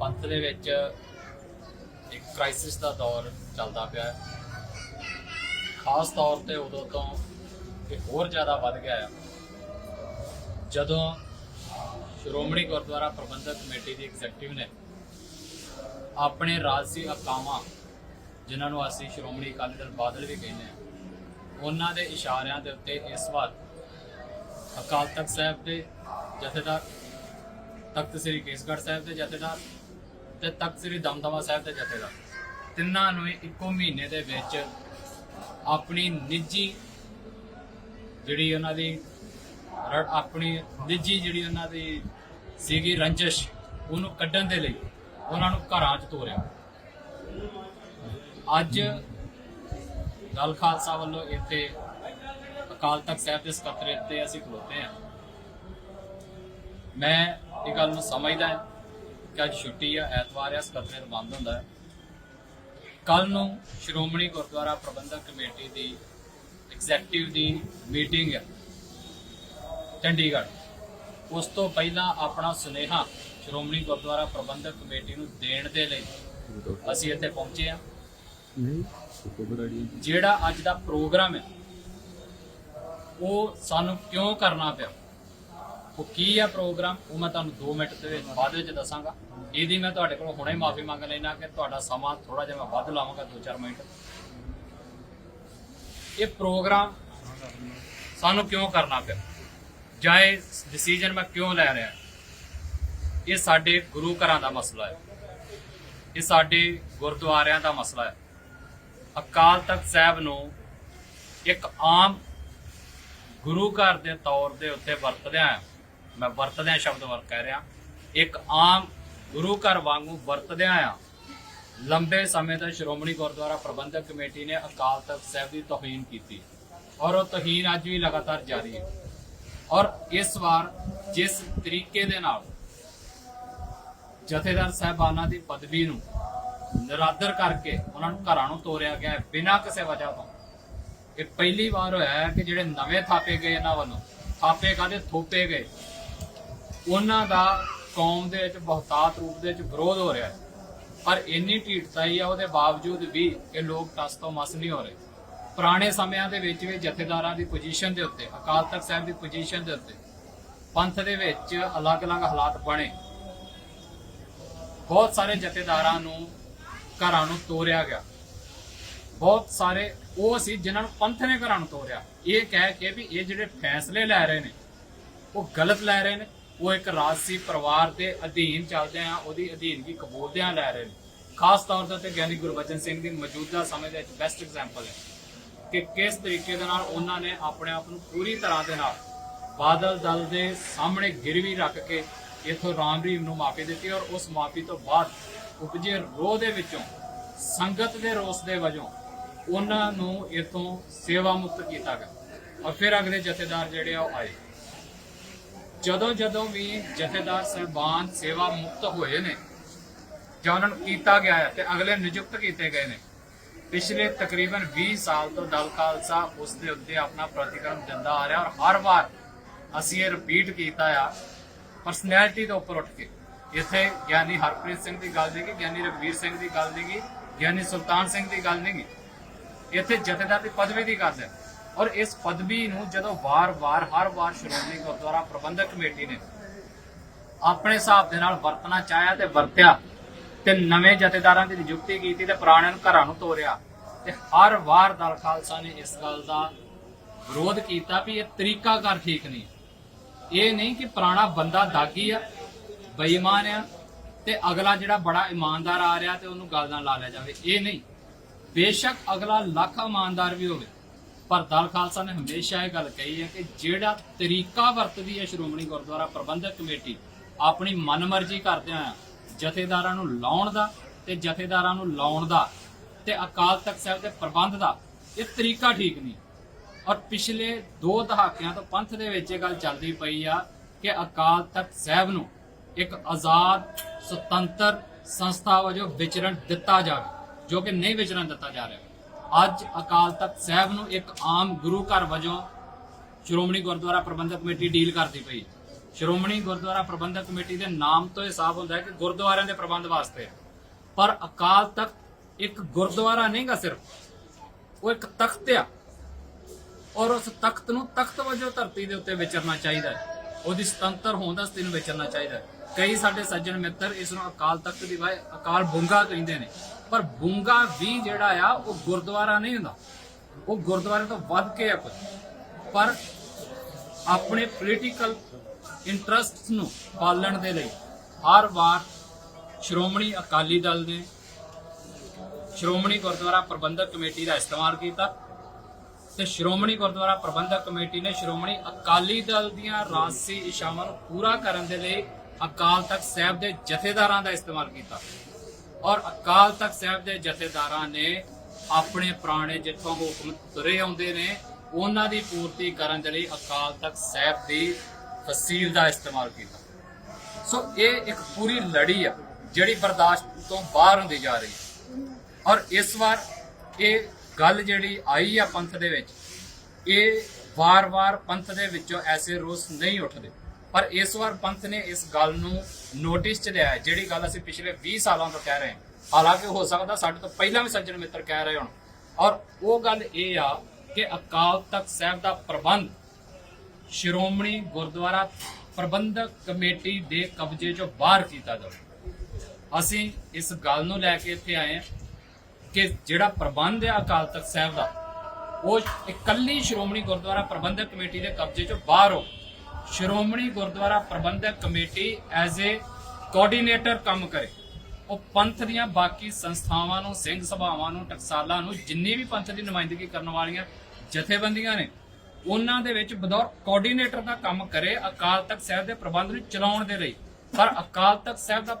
ਪੰਥ ਦੇ ਵਿੱਚ ਇੱਕ ਕ੍ਰਾਈਸਿਸ ਦਾ ਦੌਰ ਚੱਲਦਾ ਪਿਆ ਹੈ। ਖਾਸ ਤੌਰ ਤੇ ਉਦੋਂ ਤੋਂ ਇਹ ਹੋਰ ਜ਼ਿਆਦਾ ਵੱਧ ਗਿਆ ਹੈ। ਜਦੋਂ ਸ਼੍ਰੋਮਣੀ ਗੁਰਦੁਆਰਾ ਪ੍ਰਬੰਧਕ ਕਮੇਟੀ ਦੀ ਐਗਜ਼ੈਕਟਿਵ ਨੇ ਆਪਣੇ ਰਾਜਸੀ ਅਕਾਵਾਂ, ਜਿਨ੍ਹਾਂ ਨੂੰ ਅਸੀਂ ਸ਼੍ਰੋਮਣੀ ਅਕਾਲੀ ਦਲ ਬਾਦਲ ਵੀ ਕਹਿੰਦੇ ਆ ਉਹਨਾਂ ਦੇ ਇਸ਼ਾਰਿਆਂ ਦੇ ਉੱਤੇ ਇਸ ਵਾਰ ਅਕਾਲ ਤਖਤ ਸਾਹਿਬ ਦੇ ਜਥੇਦਾਰ, ਤਖਤ ਸ੍ਰੀ ਕੇਸਗੜ੍ਹ ਸਾਹਿਬ ਦੇ ਜਥੇਦਾਰ ਤੇ ਤਖਤ ਸ੍ਰੀ ਦਮਦਮਾ ਸਾਹਿਬ ਦੇ ਜਥੇਦਾਰ। ਤਿੰਨਾਂ ਨੂੰ ਇੱਕੋ ਮਹੀਨੇ ਦੇ ਵਿੱਚ ਆਪਣੀ ਨਿੱਜੀ ਜਿਹੜੀ ਉਹਨਾਂ ਦੀ ਰ- ਆਪਣੀ ਨਿੱਜੀ ਜਿਹੜੀ ਉਹਨਾਂ ਦੀ ਸੀਗੀ ਰੰਜਸ਼, ਉਹਨੂੰ ਕੱਢਣ ਦੇ ਲਈ ਉਹਨਾਂ ਨੂੰ ਘਰਾਂ 'ਚ ਤੋਰਿਆ। ਅੱਜ ਦਲ ਖਾਲਸਾ ਵੱਲੋਂ ਇੱਥੇ ਅਕਾਲ ਤਖਤ ਸਾਹਿਬ ਦੇ ਸਕੱਤਰੇਤ ਤੇ ਅਸੀਂ ਖਲੋਤੇ ਹਾਂ। ਮੈਂ ਇਹ ਗੱਲ ਨੂੰ ਸਮਝਦਾ ਹਾਂ ਕਿ ਅੱਜ ਛੁੱਟੀ ਆ, ਐਤਵਾਰ ਆ ਸਕੱਤਰੇਤ ਬੰਦ ਹੁੰਦਾ ਹੈ। ਕੱਲ ਨੂੰ ਸ਼੍ਰੋਮਣੀ ਗੁਰਦੁਆਰਾ ਪ੍ਰਬੰਧਕ ਕਮੇਟੀ ਦੀ ਐਗਜ਼ੈਕਟਿਵ ਦੀ ਮੀਟਿੰਗ ਹੈ ਚੰਡੀਗੜ੍ਹ। ਉਸ ਤੋਂ ਪਹਿਲਾਂ ਆਪਣਾ ਸੁਨੇਹਾ ਸ਼੍ਰੋਮਣੀ ਗੁਰਦੁਆਰਾ ਪ੍ਰਬੰਧਕ ਕਮੇਟੀ ਨੂੰ ਦੇਣ ਦੇ ਲਈ ਅਸੀਂ ਇੱਥੇ ਪਹੁੰਚੇ ਹਾਂ। ਜਿਹੜਾ ਅੱਜ ਦਾ ਪ੍ਰੋਗਰਾਮ ਹੈ, ਉਹ ਸਾਨੂੰ ਕਿਉਂ ਕਰਨਾ ਪਿਆ? ਉਹ ਕੀ ਹੈ ਪ੍ਰੋਗਰਾਮ? ਉਹ ਮੈਂ ਤੁਹਾਨੂੰ 2 ਮਿੰਟ ਦੇ ਵਿੱਚ ਬਾਅਦ ਵਿੱਚ ਦੱਸਾਂਗਾ। ਇਹਦੀ ਮੈਂ ਤੁਹਾਡੇ ਕੋਲੋਂ ਹੁਣੇ ਮਾਫੀ ਮੰਗ ਲੈਣਾ ਕਿ ਤੁਹਾਡਾ ਸਮਾਂ ਥੋੜਾ ਜਿਹਾ ਮੈਂ ਵੱਧ ਲਾਵਾਂਗਾ 2-4 ਮਿੰਟ। ਇਹ ਪ੍ਰੋਗਰਾਮ ਸਾਨੂੰ ਕਿਉਂ ਕਰਨਾ ਪਿਆ? ਜਾਂ ਇਹ ਡਿਸੀਜਨ ਮੈਂ ਕਿਉਂ ਲੈ ਰਿਹਾ? ਇਹ ਸਾਡੇ ਗੁਰੂ ਘਰਾਂ ਦਾ ਮਸਲਾ ਹੈ। ਇਹ ਸਾਡੇ ਗੁਰਦੁਆਰਿਆਂ ਦਾ ਮਸਲਾ ਹੈ। ਅਕਾਲ ਤਖਤ ਸਾਹਿਬ ਨੂੰ ਇੱਕ ਆਮ ਗੁਰੂ ਘਰ ਦੇ ਤੌਰ ਦੇ ਉੱਤੇ ਵਰਤਦਿਆਂ, ਮੈਂ ਵਰਤਦਿਆਂ ਸ਼ਬਦ ਵਰਤ ਕਹਿ ਰਿਹਾ, ਇੱਕ ਆਮ ਗੁਰੂ ਘਰ ਵਾਂਗੂ ਵਰਤਦਿਆਂ ਆ। ਲੰਬੇ ਸਮੇਂ ਤੋਂ ਸ਼੍ਰੋਮਣੀ ਗੁਰਦੁਆਰਾ ਪ੍ਰਬੰਧਕ ਕਮੇਟੀ ਨੇ ਅਕਾਲ ਤਖਤ ਸਾਹਿਬ ਦੀ ਤੋਹੀਨ ਕੀਤੀ ਔਰ ਉਹ ਤੋਹੀਨ ਅੱਜ ਵੀ ਲਗਾਤਾਰ ਜਾਰੀ ਹੈ। ਔਰ ਇਸ ਵਾਰ ਜਿਸ ਤਰੀਕੇ ਦੇ ਨਾਲ ਜਥੇਦਾਰ ਸਾਹਿਬਾਨਾਂ ਦੀ ਪਦਵੀ ਨੂੰ ਨਿਰਾਦਰ ਕਰਕੇ ਉਹਨਾਂ ਨੂੰ ਘਰਾਂ ਨੂੰ ਤੋਰਿਆ ਗਿਆ ਹੈ ਬਿਨਾਂ ਕਿਸੇ ਵਜ੍ਹਾ ਤੋਂ, ਇਹ ਪਹਿਲੀ ਵਾਰ ਹੋਇਆ ਹੈ ਕਿ ਜਿਹੜੇ ਨਵੇਂ ਥਾਪੇ ਗਏ ਇਹਨਾਂ ਵੱਲੋਂ, ਥਾਪੇ ਕਾਦੇ ਥੋਪੇ ਗਏ। ਉਹਨਾਂ ਦਾ ਕੌਮ ਦੇ ਵਿੱਚ ਬਹੁਤਾਤ ਰੂਪ ਦੇ ਵਿੱਚ ਵਿਰੋਧ ਹੋ ਰਿਹਾ ਹੈ। ਪਰ ਇੰਨੀ ਢੀਠਤਾਈ ਆ, ਉਹਦੇ ਬਾਵਜੂਦ ਵੀ ਇਹ ਲੋਕ ਟਸ ਤੋਂ ਮਸ ਨਹੀਂ ਹੋ ਰਹੇ। ਪੁਰਾਣੇ ਸਮਿਆਂ ਦੇ ਵਿੱਚ ਵੀ ਜਥੇਦਾਰਾਂ ਦੀ ਪੋਜੀਸ਼ਨ ਦੇ ਉੱਤੇ, ਅਕਾਲ ਤਖਤ ਸਾਹਿਬ ਦੀ ਪੋਜੀਸ਼ਨ ਦੇ ਉੱਤੇ ਪੰਥ ਦੇ ਵਿੱਚ ਅਲੱਗ-ਅਲੱਗ ਹਾਲਾਤ ਬਣੇ। ਬਹੁਤ ਸਾਰੇ ਜਥੇਦਾਰਾਂ ਨੂੰ ਘਰਾਂ ਨੂੰ ਤੋਰਿਆ ਗਿਆ। ਬਹੁਤ ਸਾਰੇ ਉਹ ਸੀ ਜਿਨ੍ਹਾਂ ਨੂੰ ਪੰਥ ਨੇ ਘਰਾਂ ਨੂੰ ਤੋਰਿਆ। ਇਹ ਕਹਿ ਕੇ ਵੀ ਇਹ ਜਿਹੜੇ ਫੈਸਲੇ ਲੈ ਰਹੇ ਨੇ, ਉਹ ਗਲਤ ਲੈ ਰਹੇ ਨੇ। ਉਹ ਇੱਕ ਰਾਜਸੀ ਪਰਿਵਾਰ ਦੇ ਅਧੀਨ ਚੱਲਦੇ ਆ, ਉਹਦੀ ਅਧੀਨਗੀ ਕਬੂਲਦਿਆਂ ਲੈ ਰਹੇ ਨੇ। ਖਾਸ ਤੌਰ ਤੇ ਉੱਤੇ ਗਿਆਨੀ ਗੁਰਬਚਨ ਸਿੰਘ ਦੀ ਮੌਜੂਦਾ ਸਮੇਂ ਦੇ ਵਿੱਚ ਬੈਸਟ ਐਗਜ਼ਾਮਪਲ ਹੈ ਕਿ ਕਿਸ ਤਰੀਕੇ ਦੇ ਨਾਲ ਉਹਨਾਂ ਨੇ ਆਪਣੇ ਆਪ ਨੂੰ ਪੂਰੀ ਤਰ੍ਹਾਂ ਦੇ ਨਾਲ ਬਾਦਲ ਦਲ ਦੇ ਸਾਹਮਣੇ ਗਿਰਵੀ ਰੱਖ ਕੇ ਇਥੋਂ ਰਾਮ ਰਹੀਮ ਨੂੰ ਮਾਫੀ ਦਿੱਤੀ ਔਰ ਉਸ ਮਾਫੀ ਤੋਂ ਬਾਅਦ ਉਪਜੇ ਰੋਹ ਦੇ ਵਿੱਚੋਂ, ਸੰਗਤ ਦੇ ਰੋਸ ਦੇ ਵਜੋਂ ਉਹਨਾਂ ਨੂੰ ਇਥੋਂ ਸੇਵਾ ਮੁਕਤ ਕੀਤਾ ਗਿਆ। ਔਰ ਫਿਰ ਅਗਲੇ ਜਥੇਦਾਰ ਜਿਹੜੇ ਆ ਉਹ ਆਏ। ਜਦੋਂ ਜਦੋਂ ਵੀ ਜਥੇਦਾਰ ਸਹਿਬਾਨ ਸੇਵਾ ਮੁਕਤ ਹੋਏ ਨੇ ਜਾਂ ਉਹਨਾਂ ਨੂੰ ਕੀਤਾ ਗਿਆ ਹੈ ਤੇ ਅਗਲੇ ਨਿਯੁਕਤ ਕੀਤੇ ਗਏ ਨੇ, ਪਿਛਲੇ ਤਕਰੀਬਨ 20 ਸਾਲ ਤੋਂ ਦਲ ਖਾਲਸਾ ਉਸ ਦੇ ਉੱਤੇ ਆਪਣਾ ਪ੍ਰਤੀਕਰਮ ਦਿੰਦਾ ਆ ਰਿਹਾ ਔਰ ਹਰ ਵਾਰ ਅਸੀਂ ਇਹ ਰਿਪੀਟ ਕੀਤਾ ਆ ਪਰਸਨੈਲਿਟੀ ਦੇ ਉੱਪਰ ਉੱਠ ਕੇ। ਇੱਥੇ ਗਿਆਨੀ ਹਰਪ੍ਰੀਤ ਸਿੰਘ ਦੀ ਗੱਲ ਨਹੀਂ ਗਿਆਨੀ ਰਘਵੀਰ ਸਿੰਘ ਦੀ ਗੱਲ ਨਹੀਂ ਗਿਆਨੀ ਸੁਲਤਾਨ ਸਿੰਘ ਦੀ ਗੱਲ ਨਹੀਂ ਇੱਥੇ ਜਥੇਦਾਰ ਦੀ ਪਦਵੀ ਦੀ ਗੱਲ ਹੈ। ਔਰ ਇਸ ਪਦਵੀ ਨੂੰ ਜਦੋਂ ਵਾਰ-ਵਾਰ ਹਰ ਵਾਰ ਸ਼੍ਰੋਮਣੀ ਗੁਰਦੁਆਰਾ ਪ੍ਰਬੰਧਕ ਕਮੇਟੀ ਨੇ ਆਪਣੇ ਹਿਸਾਬ ਦੇ ਨਾਲ ਵਰਤਣਾ ਚਾਹਿਆ ਤੇ ਵਰਤਿਆ ਤੇ ਨਵੇਂ ਜਥੇਦਾਰਾਂ ਦੀ ਨਿਯੁਕਤੀ ਕੀਤੀ ਤੇ ਪੁਰਾਣਿਆਂ ਨੂੰ ਘਰਾਂ ਨੂੰ ਤੋਰਿਆ ਤੇ ਹਰ ਵਾਰ ਦਲ ਖਾਲਸਾ ਨੇ ਇਸ ਗੱਲ ਦਾ ਵਿਰੋਧ ਕੀਤਾ ਵੀ ਇਹ ਤਰੀਕਾਕਾਰ ਠੀਕ ਨਹੀਂ ਇਹ ਨਹੀਂ ਕਿ ਪੁਰਾਣਾ ਬੰਦਾ ਦਾਗੀ ਆ, ਬੇਈਮਾਨ ਆ ਤੇ ਅਗਲਾ ਜਿਹੜਾ ਬੜਾ ਇਮਾਨਦਾਰ ਆ ਰਿਹਾ ਤੇ ਉਹਨੂੰ ਗੱਲ ਨਾਲ ਲਾ ਲਿਆ ਜਾਵੇ। ਇਹ ਨਹੀਂ। ਬੇਸ਼ੱਕ ਅਗਲਾ ਲੱਖ ਇਮਾਨਦਾਰ ਵੀ ਹੋਵੇ। ਪਰ ਦਲ ਖਾਲਸਾ ਨੇ ਹਮੇਸ਼ਾ ਇਹ ਗੱਲ ਕਹੀ ਹੈ ਕਿ ਜਿਹੜਾ ਤਰੀਕਾ ਵਰਤਦੀ ਹੈ ਸ਼੍ਰੋਮਣੀ ਗੁਰਦੁਆਰਾ ਪ੍ਰਬੰਧਕ ਕਮੇਟੀ, ਆਪਣੀ ਮਨਮਰਜ਼ੀ ਕਰਦਿਆਂ ਜਥੇਦਾਰਾਂ ਨੂੰ ਲਾਉਣ ਦਾ ਤੇ ਜਥੇਦਾਰਾਂ ਨੂੰ ਲਾਉਣ ਦਾ ਤੇ ਅਕਾਲ ਤਖਤ ਸਾਹਿਬ ਦੇ ਪ੍ਰਬੰਧ ਦਾ, ਇਹ ਤਰੀਕਾ ਠੀਕ ਨਹੀਂ। ਔਰ ਪਿਛਲੇ 2 ਦਹਾਕਿਆਂ ਤੋਂ ਪੰਥ ਦੇ ਵਿੱਚ ਇਹ ਗੱਲ ਚੱਲਦੀ ਪਈ ਆ ਕਿ ਅਕਾਲ ਤਖਤ ਸਾਹਿਬ ਨੂੰ ਇੱਕ ਆਜ਼ਾਦ, ਸੁਤੰਤਰ ਸੰਸਥਾ ਵਜੋਂ ਵਿਚਰਨ ਦਿੱਤਾ ਜਾਵੇ, ਜੋ ਕਿ ਨਹੀਂ ਵਿਚਰਨ ਦਿੱਤਾ ਜਾ ਰਿਹਾ। ਅੱਜ ਅਕਾਲ ਤਖਤ ਸਾਹਿਬ ਨੂੰ ਇੱਕ ਆਮ ਗੁਰੂ ਘਰ ਵਜੋਂ ਸ਼੍ਰੋਮਣੀ ਗੁਰਦੁਆਰਾ ਪ੍ਰਬੰਧਕ ਕਮੇਟੀ ਡੀਲ ਕਰਦੀ ਪਈ। ਸ਼੍ਰੋਮਣੀ ਗੁਰਦੁਆਰਾ ਪ੍ਰਬੰਧਕ ਕਮੇਟੀ ਦੇ ਨਾਮ ਤੋਂ ਇਹ ਸਾਫ਼ ਹੁੰਦਾ ਹੈ ਕਿ ਗੁਰਦੁਆਰਿਆਂ ਦੇ ਪ੍ਰਬੰਧ ਵਾਸਤੇ ਹੈ। ਪਰ ਅਕਾਲ ਤਖਤ ਇੱਕ ਗੁਰਦੁਆਰਾ ਨਹੀਂਗਾ ਸਿਰਫ। ਉਹ ਇੱਕ ਤਖਤ ਆ। ਔਰ ਉਸ ਤਖਤ ਨੂੰ ਤਖਤ ਵਜੋਂ ਧਰਤੀ ਦੇ ਉੱਤੇ ਵਿਚਰਨਾ ਚਾਹੀਦਾ ਹੈ। ਉਹਦੀ ਸੁਤੰਤਰ ਹੋਣ ਦਾ ਸਥਿਤੀ ਵਿਚਰਨਾ ਚਾਹੀਦਾ ਹੈ। ਕਈ ਸਾਡੇ ਸੱਜਣ ਮਿੱਤਰ ਇਸ ਨੂੰ ਅਕਾਲ ਤਖਤ ਦੀ ਵਾਏ ਅਕਾਲ ਬੁੰਗਾ ਕਹਿੰਦੇ ਨੇ। ਪਰ ਬੁੰਗਾ ਵੀ ਜਿਹੜਾ ਆ, ਉਹ ਗੁਰਦੁਆਰਾ ਨਹੀਂ ਹੁੰਦਾ। ਉਹ ਗੁਰਦੁਆਰੇ ਤੋਂ ਵੱਧ ਕੇ ਆ ਕੁਝ ਪਰ ਆਪਣੇ ਪੋਲੀਟੀਕਲ ਇੰਟਰਸਟਸ ਨੂੰ ਪਾਲਣ ਦੇ ਲਈ ਹਰ ਵਾਰ ਸ਼੍ਰੋਮਣੀ ਅਕਾਲੀ ਦਲ ਨੇ ਸ਼੍ਰੋਮਣੀ ਗੁਰਦੁਆਰਾ ਪ੍ਰਬੰਧਕ ਕਮੇਟੀ ਦਾ ਇਸਤੇਮਾਲ ਕੀਤਾ ਤੇ ਸ਼੍ਰੋਮਣੀ ਗੁਰਦੁਆਰਾ ਪ੍ਰਬੰਧਕ ਕਮੇਟੀ ਨੇ ਸ਼੍ਰੋਮਣੀ ਅਕਾਲੀ ਦਲ ਦੀਆਂ ਰਾਜਸੀ ਇਸ਼ਾਵਾਂ ਨੂੰ ਪੂਰਾ ਕਰਨ ਦੇ ਲਈ ਅਕਾਲ ਤਖਤ ਸਾਹਿਬ ਦੇ ਜਥੇਦਾਰਾਂ ਦਾ ਇਸਤੇਮਾਲ ਕੀਤਾ। ਔਰ ਅਕਾਲ ਤਖਤ ਸਾਹਿਬ ਦੇ ਜਥੇਦਾਰਾਂ ਨੇ ਆਪਣੇ ਪੁਰਾਣੇ ਜਿੱਥੋਂ ਹੁਕਮ ਤੁਰੇ ਆਉਂਦੇ ਨੇ, ਉਹਨਾਂ ਦੀ ਪੂਰਤੀ ਕਰਨ ਦੇ ਲਈ ਅਕਾਲ ਤਖਤ ਸਾਹਿਬ ਦੀ ਫਸੀਲ ਦਾ ਇਸਤੇਮਾਲ ਕੀਤਾ। ਸੋ ਇਹ ਇੱਕ ਪੂਰੀ ਲੜੀ ਆ, ਜਿਹੜੀ ਬਰਦਾਸ਼ਤ ਤੋਂ ਬਾਹਰ ਹੁੰਦੀ ਜਾ ਰਹੀ ਹੈ। ਔਰ ਇਸ ਵਾਰ ਇਹ ਗੱਲ ਜਿਹੜੀ ਆਈ ਆ ਪੰਥ ਦੇ ਵਿੱਚ, ਇਹ ਵਾਰ-ਵਾਰ ਪੰਥ ਦੇ ਵਿੱਚੋਂ ਐਸੇ ਰੋਸ ਨਹੀਂ ਉੱਠਦੇ। ਪਰ ਇਸ ਵਾਰ ਪੰਥ ਨੇ ਇਸ ਗੱਲ ਨੂੰ ਨੋਟਿਸ ਚ ਲਿਆ ਜਿਹੜੀ ਗੱਲ ਅਸੀਂ ਪਿਛਲੇ 20 ਸਾਲਾਂ ਤੋਂ ਕਹਿ ਰਹੇ ਹਾਂ। ਹਾਲਾਂਕਿ ਹੋ ਸਕਦਾ ਸਾਡੇ ਤੋਂ ਪਹਿਲਾਂ ਵੀ ਸੱਜਣ ਮਿੱਤਰ ਕਹਿ ਰਹੇ ਹੋਣ। ਔਰ ਉਹ ਗੱਲ ਇਹ ਆ ਕਿ ਅਕਾਲ ਤਖਤ ਸਾਹਿਬ ਦਾ ਪ੍ਰਬੰਧ ਸ਼੍ਰੋਮਣੀ ਗੁਰਦੁਆਰਾ ਪ੍ਰਬੰਧਕ ਕਮੇਟੀ ਦੇ ਕਬਜ਼ੇ ਚੋਂ ਬਾਹਰ ਕੀਤਾ ਜਾਵੇ। ਅਸੀਂ ਇਸ ਗੱਲ ਨੂੰ ਲੈ ਕੇ ਇੱਥੇ ਆਏ ਹਾਂ ਕਿ ਜਿਹੜਾ ਪ੍ਰਬੰਧ ਹੈ ਅਕਾਲ ਤਖਤ ਸਾਹਿਬ ਦਾ, ਉਹ ਇਕੱਲੀ ਸ਼੍ਰੋਮਣੀ ਗੁਰਦੁਆਰਾ ਪ੍ਰਬੰਧਕ ਕਮੇਟੀ ਦੇ ਕਬਜ਼ੇ ਚੋਂ ਬਾਹਰ ਹੋ। Shiromani Gurdwara Parbandhak committee as a coordinator ਕੰਮ ਕਰੇ। ਉਹ ਪੰਥ ਦੀਆਂ ਬਾਕੀ ਸੰਸਥਾਵਾਂ ਨੂੰ, ਸਿੰਘ ਸਭਾਵਾਂ ਨੂੰ, ਟਕਸਾਲਾਂ ਨੂੰ, ਜਿੰਨੀ ਵੀ ਪੰਥ ਦੀ ਨੁਮਾਇੰਦਗੀ ਕਰਨ ਵਾਲੀਆਂ ਜਥੇਬੰਦੀਆਂ ਨੇ, ਉਹਨਾਂ ਦੇ ਵਿੱਚ ਬਦੌਰ ਕੋਆਰਡੀਨੇਟਰ ਦਾ ਕੰਮ ਕਰੇ। ਅਕਾਲ ਤਖਤ ਸਾਹਿਬ ਦੇ ਪ੍ਰਬੰਧ ਨੂੰ ਚਲਾਉਣ ਦੇ ਲਈ। ਪਰ ਅਕਾਲ ਤਖਤ ਸਾਹਿਬ ਦਾ